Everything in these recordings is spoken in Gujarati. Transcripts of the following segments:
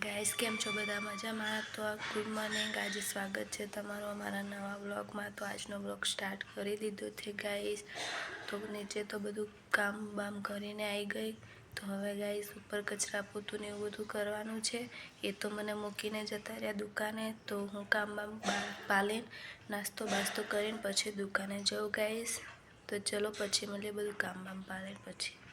ગાઈસ કેમ છો બધા? મજામાં? તો આ ગુડ મોર્નિંગ. આજે સ્વાગત છે તમારું અમારા નવા બ્લોગમાં તો આજનો બ્લોગ સ્ટાર્ટ કરી દીધો છે ગાઈસ તો નીચે તો બધું કામ બામ કરીને આવી ગઈ. તો હવે ગાઈસ ઉપર કચરા પોતું ને એવું બધું કરવાનું છે. એ તો મને મૂકીને જતા રહ્યા દુકાને. તો હું કામ બામ પાલીને નાસ્તો બાસ્તો કરીને પછી દુકાને જાઉં ગાઈસ તો ચલો પછી મળીએ બધું કામ બામ પાલે પછી.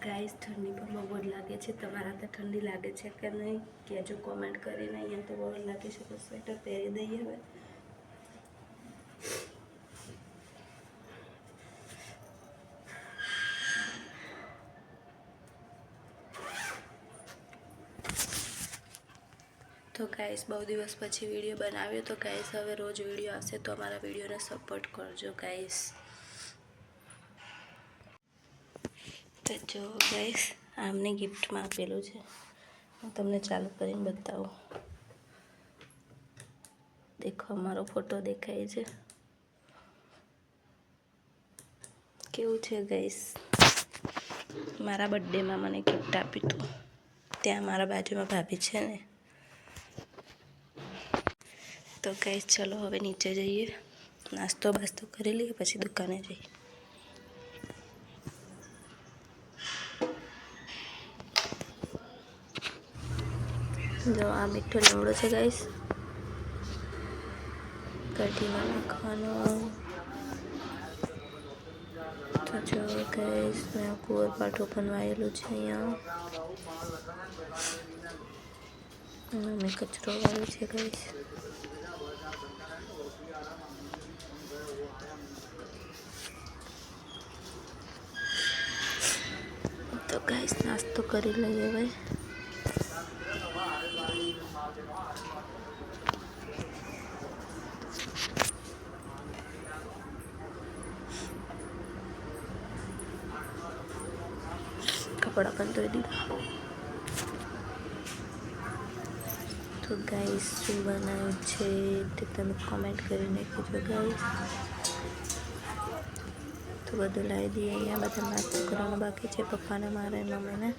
ગાઈસ, ઠંડી પણ બહુ જ લાગે છે. તમારા તો ઠંડી લાગે છે કે નહીં? કહેજો કોમેન્ટ કરીને. અહીંયા તો બહુ લાગે છે તો સ્વેટર પહેરી દઈએ હવે. તો ગાઈસ, બહુ દિવસ પછી વીડિયો બનાવ્યો. તો ગાઈસ, હવે રોજ વીડિયો આવશે તો અમારા વિડીયોને સપોર્ટ કરજો, ગાઈસ. જો ગાઈસ આમને ગિફ્ટમાં આપેલું છે. હું તમને ચાલુ કરીને બતાવું. દેખો, અમારો ફોટો દેખાય છે. કેવું છે ગાઈસ મારા બર્થડેમાં મને ગિફ્ટ આપ્યું હતું. ત્યાં મારા બાજુમાં ભાભી છે ને. તો ગાઈસ ચલો હવે નીચે જઈએ. નાસ્તો બાસ્તો કરી લઈએ, પછી દુકાને જઈએ. જો આ મીઠો લીમડો છે ગાઈસ કઢીમાં નાખવાનો. તો જો ગાઈસ મેં કુંવર પણ બનવાયેલું છે અહીંયા. અને કચરો વાળો છે ગાઈસ તો ગાઈસ નાસ્તો કરી લઈએ હવે કપડાં પણ ધોઈ દીધા તો ગાઈસ શું બનાવ્યું છે તે તમે કોમેન્ટ કરીને કહેજો ગાઈસ તો બધું લાવી દઈએ અહીંયા બધા નાસ્તો કરવાનું બાકી છે પપ્પાને મારે મમ્મીને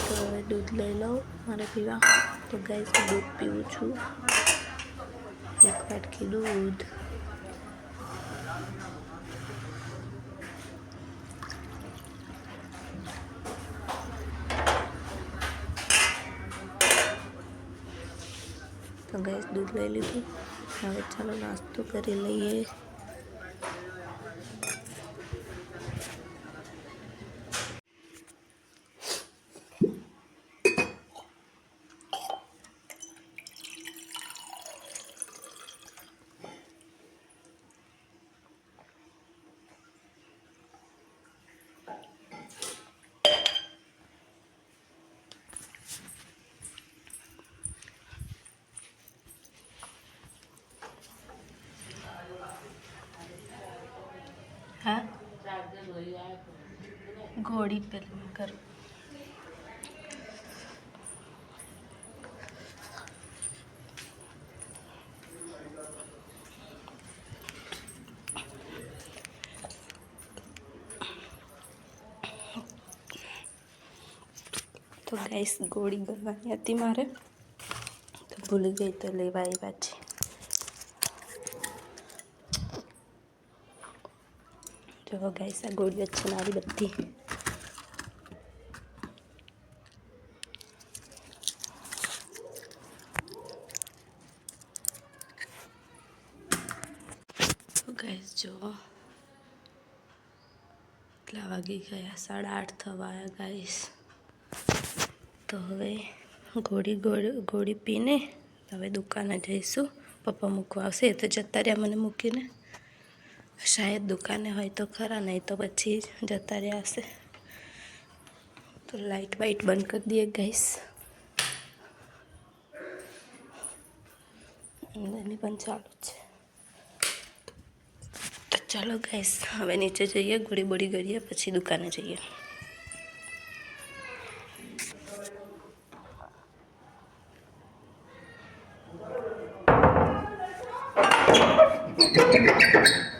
તો હવે દૂધ લઈ લઉં મારે પીવા તો ગાઈસ હું દૂધ પીવું છું એક વાટકી દૂધ તો ગેસ દૂધ લઈ લીધું હવે ચાલો નાસ્તો કરી લઈએ હા ઘોડી પેલી કરું. તો ગાઈસ ગોળી બનવાની હતી મારે. તો ભૂલી ગઈ તો લેવા આવ્યા છે. જો ગાઈસ આ ગોળીઓ છે મારી બધી ગાઈસ જો. કેટલા વાગી ગયા, સાડા આઠ થવા આવ્યા તો હવે ગોળી ગોળી ગોળી પીને હવે દુકાને જઈશું. પપ્પા મૂકવા આવશે. એ તો જતા રહ્યા મને મૂકીને. શાયદ દુકાને હોય તો ખરા, નહીં તો પછી જતા રહ્યા હશે. તો લાઈટ વાઈટ બંધ કરી દઈએ ગાઈસ અંદરની પણ ચાલુ છે. ચાલો ગાઈસ હવે નીચે જઈએ ગોળી બોળી કરીએ પછી દુકાને જઈએ. Thank ગાઈસ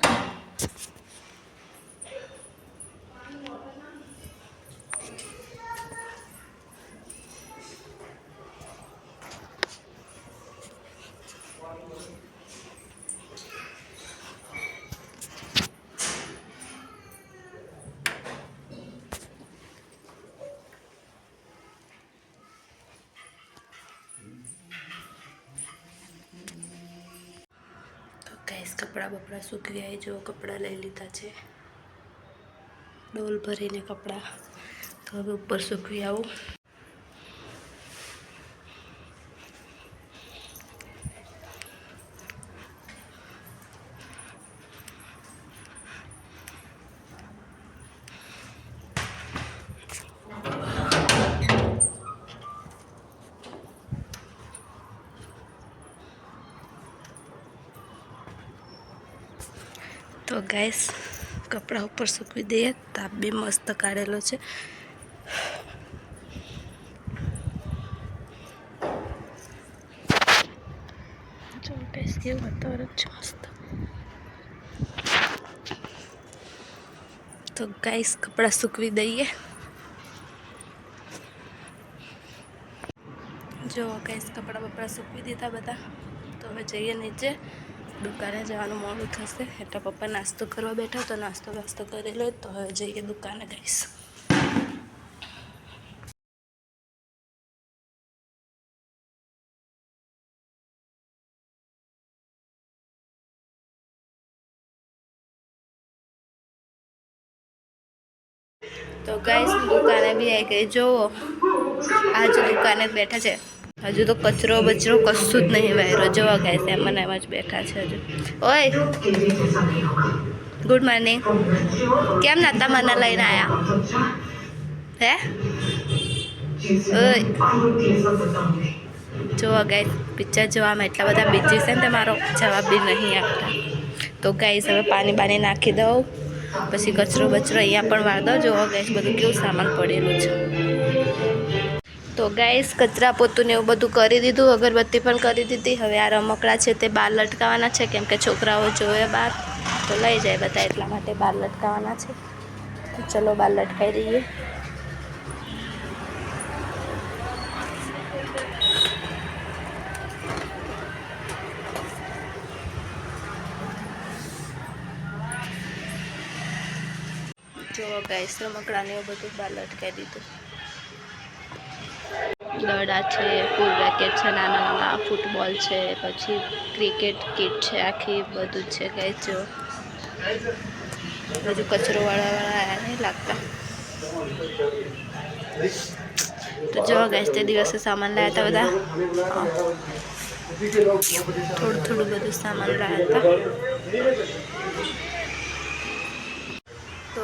કપડાં બપડાં સૂકવી આવી જો કપડાં લઈ લીધા છે. ડોલ ભરીને કપડાં તો હવે ઉપર સૂકવી આવું. તો ગાઈસ, કપડાં ઉપર સૂકવી દઈએ. તાપ બી મસ્ત કાઢેલો છે. કેવું વાતાવરણ મસ્ત. તો ગાઈસ, કપડાં સૂકવી દઈએ. જો ગાઈસ, કપડાં બપડા સૂકવી દીધા બધા. તો હવે જઈએ નીચે. દુકાને જવાનું મોડું થશે એટલે પપ્પા નાસ્તો કરવા બેઠા તો નાસ્તો વાસ્તો કરી લે તો હવે જઈએ દુકાને ગઈશ તો ગાઈસ દુકાને બી આવી ગઈ જોવો આજ દુકાને જ બેઠા છે હજુ તો કચરો બચરો કશું જ નહીં વાયરો જોવા ગયા છે મને એમાં જ બેઠા છે હજુ. ઓય. ગુડ મોર્નિંગ કેમ નતા મને લઈને આવ્યા હે? ઓય. જોવા ગાઈસ પિક્ચર જોવામાં એટલા બધા બીજી છે ને તે મારો. જવાબ બી નહીં આપતા. તો ગાઈસ હવે પાણી બાણી નાખી દઉં. પછી કચરો બચરો અહીંયા પણ વાર દો જોવા ગાઈસ બધું કેવું સામાન પડેલું છે. તો ગાઈસ કચરા પોતું એવું બધું કરી દીધું, અગરબત્તી પણ કરી દીધી. હવે આ રમકડા છે તે બહાર લટકાવવાના છે, કેમ કે છોકરાઓ જોવે બહાર. તો લઈ જાય બધા એટલા માટે બહાર લટકાવવાના છે. તો ચલો બહાર લટકાવી દઈએ. જો ગાઈસ રમકડાને એવું બધું બહાર લટકાવી દીધું. દડા છે ફૂલ રેકેટ છે, નાના નાના ફૂટબોલ છે, પછી ક્રિકેટ કિટ છે, આખી બધું જ છે ગાય જો હજુ કચરો વાળા વાળા આયા નહીં લાગતા. તો જો ગાય તે દિવસે સામાન લાવ્યા હતા બધા. થોડું થોડું બધું સામાન લાવ્યા હતા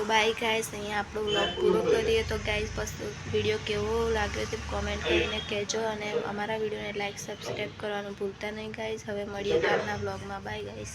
બાય ગાઈસ અહીંયા આપણો વ્લોગ પૂરો કરીએ. તો ગાઈસ બસ વીડિયો કેવો લાગ્યો તે કોમેન્ટ કરીને કહેજો અને અમારા વિડીયોને લાઈક સબસ્ક્રાઈબ કરવાનું ભૂલતા નહીં ગાઈસ હવે મળીએ કાલના વ્લોગમાં બાય ગાઈસ